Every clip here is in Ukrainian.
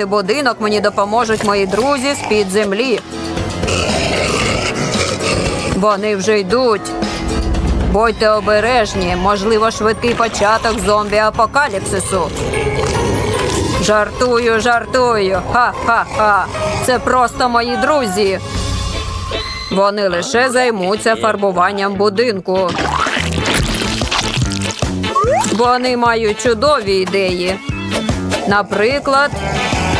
будинок мені допоможуть мої друзі з-під землі. Вони вже йдуть. Будьте обережні, можливо, швидкий початок зомбі-апокаліпсису. Жартую, жартую. Ха-ха-ха. Це просто мої друзі. Вони лише займуться фарбуванням будинку. Вони мають чудові ідеї. Наприклад,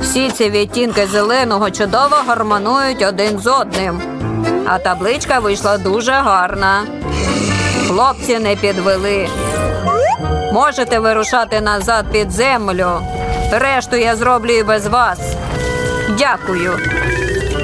Всі ці відтінки зеленого чудово гармонують один з одним. А табличка вийшла дуже гарна. Хлопці не підвели. Можете вирушати назад під землю. Решту я зроблю і без вас. Дякую.